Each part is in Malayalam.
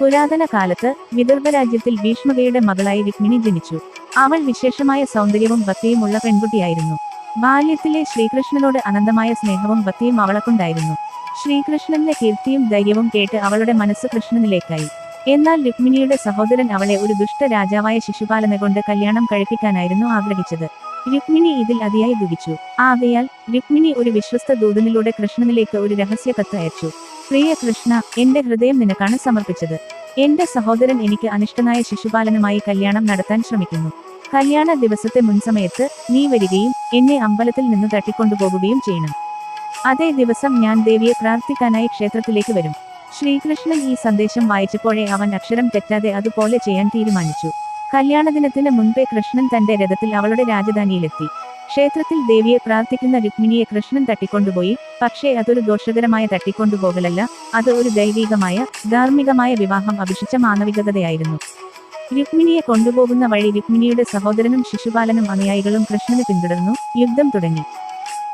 പുരാതന കാലത്ത് വിദർഭ രാജ്യത്തിൽ ഭീഷ്മകയുടെ മകളായി രുക്മിണി ജനിച്ചു. അവൾ വിശേഷമായ സൗന്ദര്യവും ഭക്തിയും ഉള്ള പെൺകുട്ടിയായിരുന്നു. ബാല്യത്തിലെ ശ്രീകൃഷ്ണനോട് അനന്തമായ സ്നേഹവും ഭക്തിയും അവളക്കുണ്ടായിരുന്നു ശ്രീകൃഷ്ണന്റെ കീർത്തിയും ധൈര്യവും കേട്ട് അവളുടെ മനസ്സ് കൃഷ്ണനിലേക്കായി. എന്നാൽ രുക്മിണിയുടെ സഹോദരൻ അവളെ ഒരു ദുഷ്ട രാജാവായ ശിശുപാലന കൊണ്ട് കല്യാണം കഴിപ്പിക്കാനായിരുന്നു ആഗ്രഹിച്ചത്. രുക്മിണി ഇതിൽ അതിയായി ദുഃഖിച്ചു. ആകയാൽ രുക്മിണി ഒരു വിശ്വസ്ത ദൂതനിലൂടെ കൃഷ്ണനിലേക്ക് ഒരു രഹസ്യ കത്ത് അയച്ചു. പ്രിയ കൃഷ്ണ എന്റെ ഹൃദയം നിനക്കാണ് സമർപ്പിച്ചത്. എന്റെ സഹോദരൻ എനിക്ക് അനിഷ്ടനായ ശിശുപാലനുമായി കല്യാണം നടത്താൻ ശ്രമിക്കുന്നു. കല്യാണ ദിവസത്തെ മുൻസമയത്ത് നീ വരികയും എന്നെ അമ്പലത്തിൽ നിന്ന് തട്ടിക്കൊണ്ടുപോകുകയും ചെയ്യണം. അതേ ദിവസം ഞാൻ ദേവിയെ പ്രാർത്ഥിക്കാനായി ക്ഷേത്രത്തിലേക്ക് വരും. ശ്രീകൃഷ്ണൻ ഈ സന്ദേശം വായിച്ചപ്പോഴേ അവൻ അക്ഷരം തെറ്റാതെ അതുപോലെ ചെയ്യാൻ തീരുമാനിച്ചു. കല്യാണദിനത്തിന് മുൻപേ കൃഷ്ണൻ തന്റെ രഥത്തിൽ അവളുടെ രാജധാനിയിലെത്തി. ക്ഷേത്രത്തിൽ ദേവിയെ പ്രാർത്ഥിക്കുന്ന രുക്മിണിയെ കൃഷ്ണൻ തട്ടിക്കൊണ്ടുപോയി. പക്ഷേ അതൊരു ദോഷകരമായ തട്ടിക്കൊണ്ടുപോകലല്ല. അത് ഒരു ദൈവികമായ ധാർമ്മികമായ വിവാഹം അഭിഷിച്ച മാനവികതയായിരുന്നു. രുക്മിണിയെ കൊണ്ടുപോകുന്ന വഴി രുക്മിണിയുടെ സഹോദരനും ശിശുപാലനും അനുയായികളും കൃഷ്ണന് പിന്തുടർന്നു. യുദ്ധം തുടങ്ങി.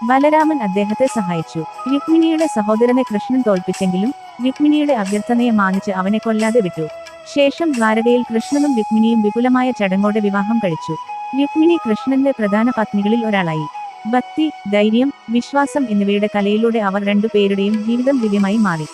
ബലരാമൻ അദ്ദേഹത്തെ സഹായിച്ചു. രുക്മിണിയുടെ സഹോദരനെ കൃഷ്ണൻ തോൽപ്പിച്ചെങ്കിലും രുക്മിണിയുടെ അഭ്യർത്ഥനയെ മാനിച്ച് അവനെ കൊല്ലാതെ വിട്ടു. ശേഷം ദ്വാരകയിൽ കൃഷ്ണനും രുക്മിണിയും വിപുലമായ ചടങ്ങോടെ വിവാഹം കഴിച്ചു. രുക്മിണി കൃഷ്ണന്റെ പ്രധാന പത്നികളിൽ ഒരാളായി. ഭക്തി ധൈര്യം വിശ്വാസം എന്നിവയുടെ കലയിലൂടെ അവർ രണ്ടുപേരുടെയും ജീവിതം ദിവ്യമായി മാറി.